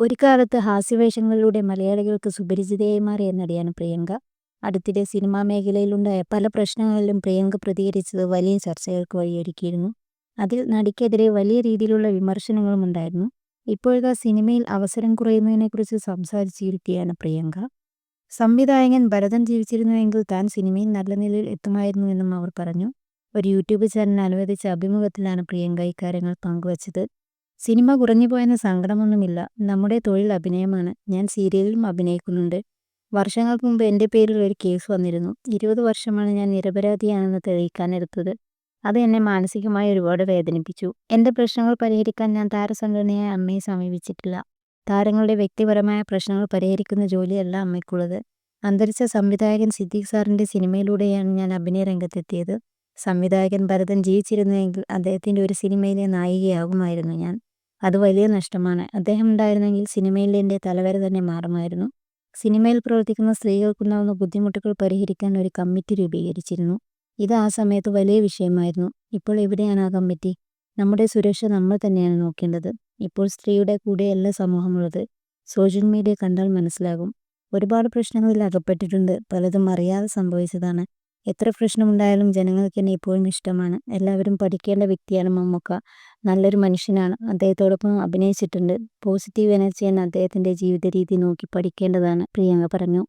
ഒരു കാലത്ത് ഹാസ്യവേഷങ്ങളിലൂടെ മലയാളികൾക്ക് സുപരിചിതയായി മാറിയ നടിയാണ് പ്രിയങ്ക. അടുത്തിടെ സിനിമാ മേഖലയിലുണ്ടായ പല പ്രശ്നങ്ങളിലും പ്രിയങ്ക പ്രതികരിച്ചത് വലിയ ചർച്ചകൾക്ക് വഴിയൊരുക്കിയിരുന്നു. അതിൽ നടിക്കെതിരെ വലിയ രീതിയിലുള്ള വിമർശനങ്ങളും ഉണ്ടായിരുന്നു. ഇപ്പോഴത്തെ സിനിമയിൽ അവസരം കുറയുന്നതിനെക്കുറിച്ച് സംസാരിച്ചിരിക്കുകയാണ് പ്രിയങ്ക. സംവിധായകൻ ഭരതൻ ജീവിച്ചിരുന്നുവെങ്കിൽ താൻ സിനിമയിൽ നല്ല നിലയിൽ എത്തുമായിരുന്നുവെന്നും അവർ പറഞ്ഞു. ഒരു യൂട്യൂബ് ചാനൽ അനുവദിച്ച അഭിമുഖത്തിലാണ് പ്രിയങ്ക ഇക്കാര്യങ്ങൾ പങ്കുവച്ചത്. സിനിമ കുറഞ്ഞുപോയെന്ന സങ്കടമൊന്നുമില്ല. നമ്മുടെ തൊഴിൽ അഭിനയമാണ്. ഞാൻ സീരിയലിലും അഭിനയിക്കുന്നുണ്ട്. വർഷങ്ങൾക്ക് മുമ്പ് എന്റെ പേരിൽ ഒരു കേസ് വന്നിരുന്നു. ഇരുപത് വർഷമാണ് ഞാൻ നിരപരാധിയാണെന്ന് തെളിയിക്കാനെടുത്തത് അത് എന്നെ മാനസികമായി ഒരുപാട് വേദനിപ്പിച്ചു. എന്റെ പ്രശ്നങ്ങൾ പരിഹരിക്കാൻ ഞാൻ താരസംഘടനയായ അമ്മയെ സമീപിച്ചിട്ടില്ല. താരങ്ങളുടെ വ്യക്തിപരമായ പ്രശ്നങ്ങൾ പരിഹരിക്കുന്ന ജോലിയല്ല അമ്മയ്ക്കുള്ളത്. അന്തരിച്ച സംവിധായകൻ സിദ്ദീഖ് സാറിന്റെ സിനിമയിലൂടെയാണ് ഞാൻ അഭിനയ രംഗത്തെത്തിയത്. സംവിധായകൻ ഭരതൻ ജീവിച്ചിരുന്നുവെങ്കിൽ അദ്ദേഹത്തിന്റെ ഒരു സിനിമയിലെ നായികയാകുമായിരുന്നു ഞാൻ. അത് വലിയ നഷ്ടമാണ്. അദ്ദേഹം ഉണ്ടായിരുന്നെങ്കിൽ സിനിമയിൽ എന്റെ തലവര തന്നെ മാറുമായിരുന്നു. സിനിമയിൽ പ്രവർത്തിക്കുന്ന സ്ത്രീകൾക്കുണ്ടാകുന്ന ബുദ്ധിമുട്ടുകൾ പരിഹരിക്കാൻ ഒരു കമ്മിറ്റി രൂപീകരിച്ചിരുന്നു. ഇത് ആ സമയത്ത് വലിയ വിഷയമായിരുന്നു. ഇപ്പോൾ എവിടെയാണ് ആ കമ്മിറ്റി? നമ്മുടെ സുരക്ഷ നമ്മൾ തന്നെയാണ് നോക്കേണ്ടത്. ഇപ്പോൾ സ്ത്രീയുടെ കൂടെയല്ല സമൂഹമുള്ളത്. സോഷ്യൽ മീഡിയ കണ്ടാൽ മനസ്സിലാകും. ഒരുപാട് പ്രശ്നങ്ങളിൽ അകപ്പെട്ടിട്ടുണ്ട്. പലതും അറിയാതെ സംഭവിച്ചതാണ്. എത്ര പ്രശ്നമുണ്ടായാലും ജനങ്ങൾക്ക് എന്നെ ഇപ്പോഴും ഇഷ്ടമാണ്. എല്ലാവരും പഠിക്കേണ്ട വ്യക്തിയാണ് മമ്മൂക്ക. നല്ലൊരു മനുഷ്യനാണ്. അദ്ദേഹത്തോടൊപ്പം അഭിനയിച്ചിട്ടുണ്ട്. പോസിറ്റീവ് എനർജി എന്ന അദ്ദേഹത്തിന്റെ ജീവിത രീതി നോക്കി പഠിക്കേണ്ടതാണ്. പ്രിയങ്ക പറഞ്ഞു.